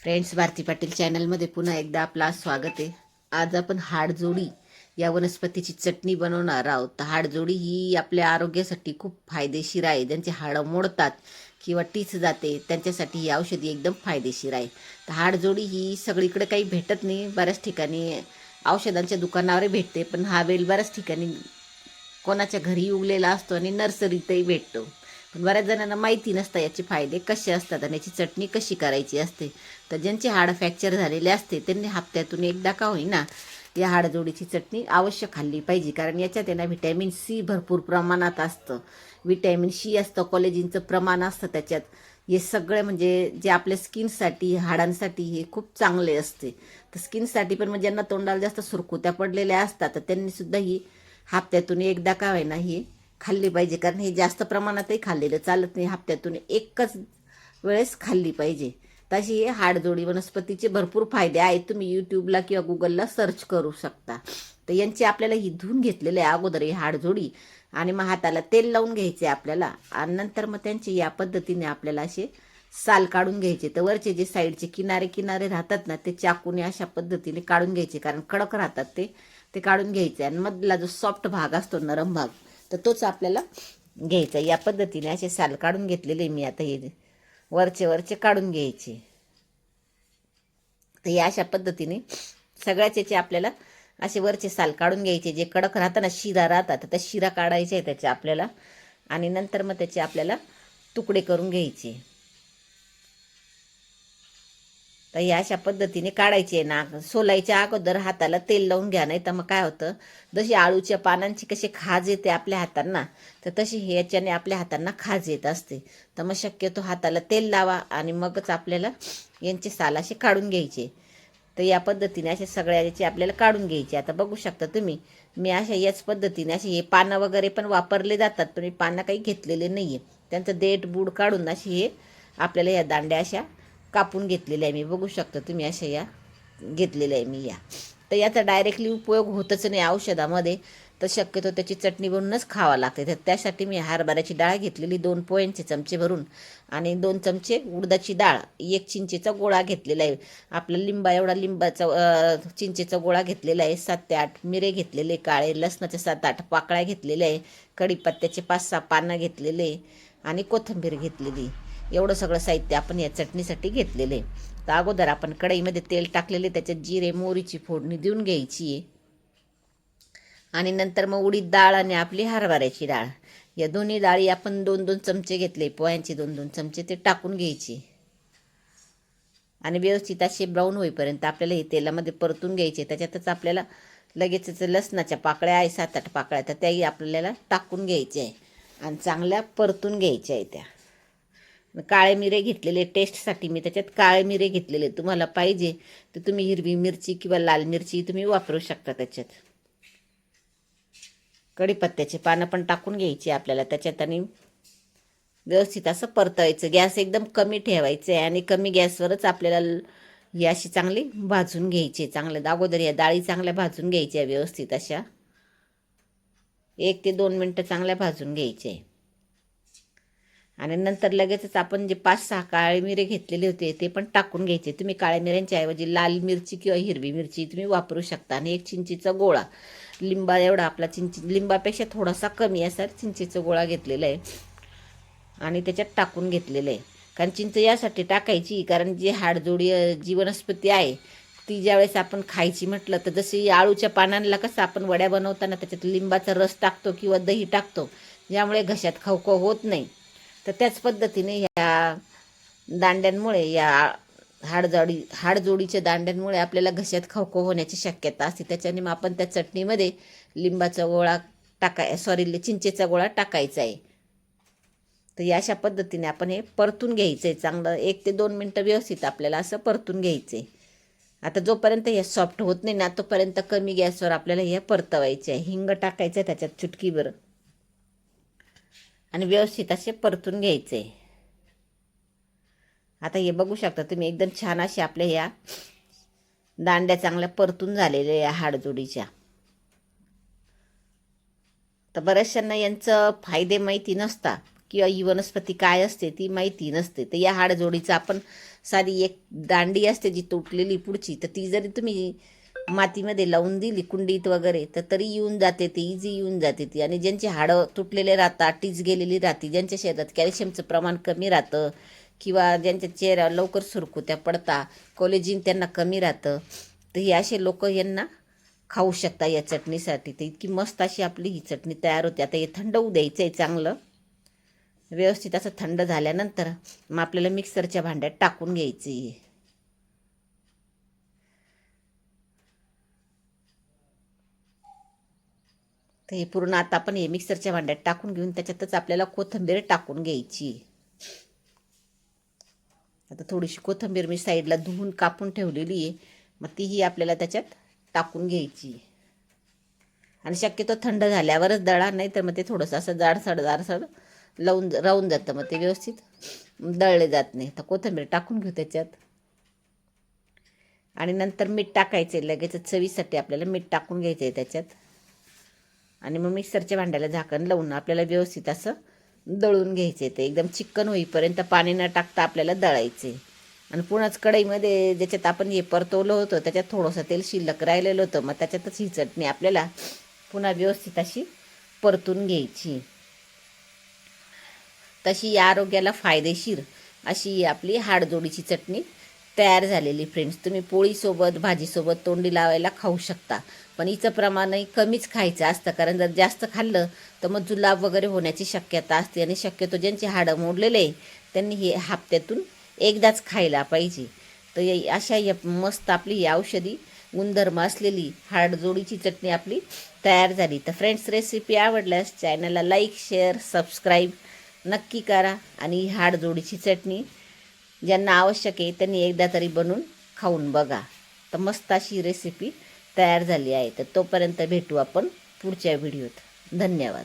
Friends Bharti Patil चॅनलमध्ये पुन्हा एकदा आपला स्वागत आहे. आज आपण हाडजोडी या वनस्पतीची चटणी बनवणार आहोत. तर हाडजोडी ही आपल्या आरोग्यासाठी खूप फायदेशीर आहे. ज्यांचे हाडं मोडतात किंवा टीच जाते त्यांच्यासाठी ही औषधी एकदम फायदेशीर आहे. तर हाडजोडी ही सगळीकडे काही भेटत नाही. बऱ्याच ठिकाणी औषधांच्या दुकानावरही भेटते पण हा वेल बऱ्याच ठिकाणी कोणाच्या घरी उगलेला असतो आणि नर्सरीतही भेटतो. पण बऱ्याच जणांना माहिती नसतं याचे फायदे कसे असतात आणि याची चटणी कशी करायची असते. तर ज्यांचे हाड फ्रॅक्चर झालेले असते त्यांनी हप्त्यातून एकदा का होईना या हाडजोडीची चटणी अवश्य खाल्ली पाहिजे. कारण याच्यात आहे ना व्हिटॅमिन सी भरपूर प्रमाणात असतं. व्हिटॅमिन सी असतं कॉलेजिनचं प्रमाण असतं त्याच्यात. हे सगळे म्हणजे जे आपल्या स्किनसाठी हाडांसाठी हे खूप चांगले असते. तर स्किनसाठी पण म्हणजे ज्यांना तोंडाला जास्त सुरकुत्या पडलेल्या असतात तर त्यांनीसुद्धा ही हप्त्यातून एकदा का होईना ही खाल्ली पाहिजे कारण हे जास्त प्रमाणातही खाल्लेलं चालत नाही. हप्त्यातून एकच वेळेस खाल्ली पाहिजे. तशी हे हाडजोडी वनस्पतीचे भरपूर फायदे आहेत. तुम्ही यूट्यूबला किंवा गुगलला सर्च करू शकता. तर यांची आपल्याला ही धुवून घेतलेले आहे अगोदर ही हाडजोडी आणि मग हाताला तेल लावून घ्यायचे आपल्याला. आणि नंतर मग त्यांची या पद्धतीने आपल्याला असे साल काढून घ्यायचे. तर वरचे जे साईडचे किनारे किनारे राहतात ना ते चाकूने अशा पद्धतीने काढून घ्यायचे. कारण कडक राहतात ते. ते काढून घ्यायचे. आणि मधला जो सॉफ्ट भाग असतो नरम भाग तर तोच आपल्याला घ्यायचा. या पद्धतीने असे साल काढून घेतलेले मी आता हे वरचे वरचे काढून घ्यायचे. तर या अशा पद्धतीने सगळ्याच याचे आपल्याला असे वरचे साल काढून घ्यायचे जे कडक राहतात ना शिरा राहतात तर त्या शिरा काढायचे आहे त्याचे आपल्याला. आणि नंतर मग त्याचे आपल्याला तुकडे करून घ्यायचे. तर या अशा पद्धतीने काढायचे ना सोलायच्या अगोदर हाताला तेल लावून घ्या नाही तर मग काय होतं जशी आळूच्या पानांची कशी खाज येते आपल्या हातांना तर तशी हे याच्याने आपल्या हातांना खाज येत असते. तर मग शक्यतो हाताला तेल लावा आणि मगच आपल्याला यांचे साल असे काढून घ्यायचे. तर या पद्धतीने असे सगळ्या याचे आपल्याला काढून घ्यायचे. आता बघू शकता तुम्ही मी अशा याच पद्धतीने असे हे पानं वगैरे पण वापरले जातात पण मी पानं काही घेतलेले नाही आहे त्यांचं देठ बूड काढून असे हे आपल्याला या दांड्या अशा कापून घेतलेले आहे मी. बघू शकता तुम्ही अशा या घेतलेल्या आहे मी या. तर याचा डायरेक्टली उपयोग होतच नाही औषधामध्ये. तर शक्यतो त्याची चटणी बनूनच खावा लागते. तर त्यासाठी मी हरभऱ्याची डाळ घेतलेली दोन पोयांचे चमचे भरून आणि दोन चमचे उडदाची डाळ एक चिंचेचा गोळा घेतलेला आहे. आपला लिंबा एवढा लिंबाचा चिंचेचा गोळा घेतलेला आहे. सात ते आठ मिरे घेतलेले काळे लसणाचे सात आठ पाकळ्या घेतलेल्या आहे. कढीपत्त्याचे पाच सहा पानं घेतलेले आणि कोथिंबीर घेतलेली एवढं सगळं साहित्य आपण या चटणीसाठी घेतलेलं आहे. तर अगोदर आपण कढईमध्ये तेल टाकलेले त्याच्यात जिरे मोहरीची फोडणी देऊन घ्यायची आहे. आणि नंतर मग उडीद डाळ आणि आपली हरभऱ्याची डाळ. या दोन्ही डाळी आपण दोन दोन चमचे घेतले पोह्यांचे दोन दोन चमचे ते टाकून घ्यायचे. आणि व्यवस्थित असे ब्राऊन होईपर्यंत आपल्याला हे तेलामध्ये परतून घ्यायचे. त्याच्यातच आपल्याला लगेचच लसणाच्या पाकळ्या आहे सात आठ पाकळ्या तर त्याही आपल्याला टाकून घ्यायच्या आहे. आणि चांगल्या परतून घ्यायच्या आहे त्या. काळे मिरे घेतलेले टेस्टसाठी मी त्याच्यात काळे मिरे घेतलेले. तुम्हाला पाहिजे तर तुम्ही हिरवी मिरची किंवा लाल मिरची तुम्ही वापरू शकता त्याच्यात. कढीपत्त्याचे पानं पण टाकून घ्यायची आपल्याला. त्याच्यात आणि व्यवस्थित असं परतायचं. गॅस एकदम कमी ठेवायचं आहे आणि कमी गॅसवरच आपल्याला ही अशी चांगली भाजून घ्यायची. चांगल्या अगोदर या डाळी चांगल्या भाजून घ्यायच्या व्यवस्थित अशा. एक ते दोन मिनटं चांगल्या भाजून घ्यायचे. आणि नंतर लगेचच आपण जे पाच सहा काळे मिरे घेतलेले होते ते पण टाकून घ्यायचे. तुम्ही काळ्या मिऱ्यांच्या ऐवजी लाल मिरची किंवा हिरवी मिरची तुम्ही वापरू शकता. आणि एक चिंचीचा गोळा. लिंबा एवढा आपला चिंची लिंबापेक्षा थोडासा कमी असा चिंचेचा गोळा घेतलेला आहे. आणि त्याच्यात टाकून घेतलेलं आहे. कारण चिंच यासाठी टाकायची कारण जी हाडजोडी जी वनस्पती आहे ती ज्यावेळेस आपण खायची म्हटलं तर जशी आळूच्या पानांना कसं आपण वड्या बनवताना त्याच्यात लिंबाचा रस टाकतो किंवा दही टाकतो ज्यामुळे घशात खवखव होत नाही. तर त्याच पद्धतीने ह्या दांड्यांमुळे या हाडजोडी हाडजोडीच्या दांड्यांमुळे आपल्याला घशात खवखव होण्याची शक्यता असते. त्याच्याने मग आपण त्या चटणीमध्ये लिंबाचा गोळा टाकाय सॉरी चिंचेचा गोळा टाकायचा आहे. तर या अशा पद्धतीने आपण हे परतून घ्यायचं आहे चांगलं एक ते दोन मिनटं व्यवस्थित आपल्याला असं परतून घ्यायचं आहे आता जोपर्यंत हे सॉफ्ट होत नाही ना तोपर्यंत कमी गॅसवर आपल्याला हे परतवायचे आहे हिंग टाकायचं आहे त्याच्यात चुटकीभर. आणि व्यवस्थित असे परतून घ्यायचे. आता हे बघू शकता तुम्ही एकदम छान असे आपल्या ह्या दांड्या चांगल्या परतून झालेल्या या हाडजोडीच्या. तर बऱ्याचशांना यांचं फायदे माहिती नसतात किंवा ही वनस्पती काय असते ती माहिती नसते. तर या हाडजोडीचा आपण साधी एक दांडी असते जी तुटलेली पुढची तर ती जरी तुम्ही मातीमध्ये लावून दिली कुंडीत वगैरे तर तरी येऊन जाते ती इझी येऊन जाते ती. आणि ज्यांची हाडं तुटलेले राहतात टीच गेलेली राहते. ज्यांच्या शरीरात कॅल्शियमचं प्रमाण कमी राहतं किंवा ज्यांच्या चेहऱ्यावर लवकर सुरकुत्या पडता कोलेजिन त्यांना कमी राहतं तर हे असे लोक यांना खाऊ शकता या चटणीसाठी. तर इतकी मस्त अशी आपली ही चटणी तयार होते. आता हे थंड होऊ द्यायचं आहे चांगलं. व्यवस्थित असं थंड झाल्यानंतर मग आपल्याला मिक्सरच्या भांड्यात टाकून घ्यायचं. आहे तर हे पूर्ण आता आपण हे मिक्सरच्या भांड्यात टाकून घेऊन त्याच्यातच आपल्याला कोथिंबीर टाकून घ्यायची. आता थोडीशी कोथिंबीर मी साईडला धुवून कापून ठेवलेली आहे. मग तीही आपल्याला त्याच्यात टाकून घ्यायची. आणि शक्यतो थंड झाल्यावरच दळा नाही तर मग ते थोडंसं असं जाडसड जाडसड लावून राहून जातं मग ते व्यवस्थित. दळले जात नाही. तर कोथिंबीर टाकून घेऊ त्याच्यात. आणि नंतर मीठ टाकायचं आहे लगेच चवीसाठी आपल्याला मीठ टाकून घ्यायचं आहे त्याच्यात. आणि मग मिक्सरच्या भांड्याला झाकण लावून आपल्याला व्यवस्थित असं दळून घ्यायचे ते. एकदम चिकन होईपर्यंत पाणी न टाकता आपल्याला दळायचे. आणि पुन्हाच कढईमध्ये ज्याच्यात आपण हे परतवलं होतं त्याच्यात थोडंसं तेल शिल्लक राहिलेलं होतं मग त्याच्यातच ही चटणी आपल्याला पुन्हा व्यवस्थित अशी परतून घ्यायची. तशी या आरोग्याला फायदेशीर अशी आपली हाडजोडीची चटणी तयार झालेली फ्रेंड्स. तुम्ही पोळीसोबत भाजीसोबत तोंडी लावायला खाऊ शकता. पण हिचं प्रमाणही कमीच खायचं असतं. कारण जर जास्त खाल्लं तर मग जुलाब वगैरे होण्याची शक्यता असते. आणि शक्यतो ज्यांची हाडं मोडलेले आहे त्यांनी हे हप्त्यातून एकदाच खायला पाहिजे. तर अशा या मस्त आपली ही औषधी गुणधर्म असलेली हाडजोडीची चटणी आपली तयार झाली. तर फ्रेंड्स रेसिपी आवडल्यास चॅनलला लाईक शेअर सबस्क्राईब नक्की करा. आणि हाडजोडीची चटणी ज्यांना आवश्यक आहे त्यांनी एकदा तरी बनवून खाऊन बघा. तर मस्त अशी रेसिपी तयार झाली आहे. तर तोपर्यंत भेटू आपण पुढच्या व्हिडिओत. धन्यवाद.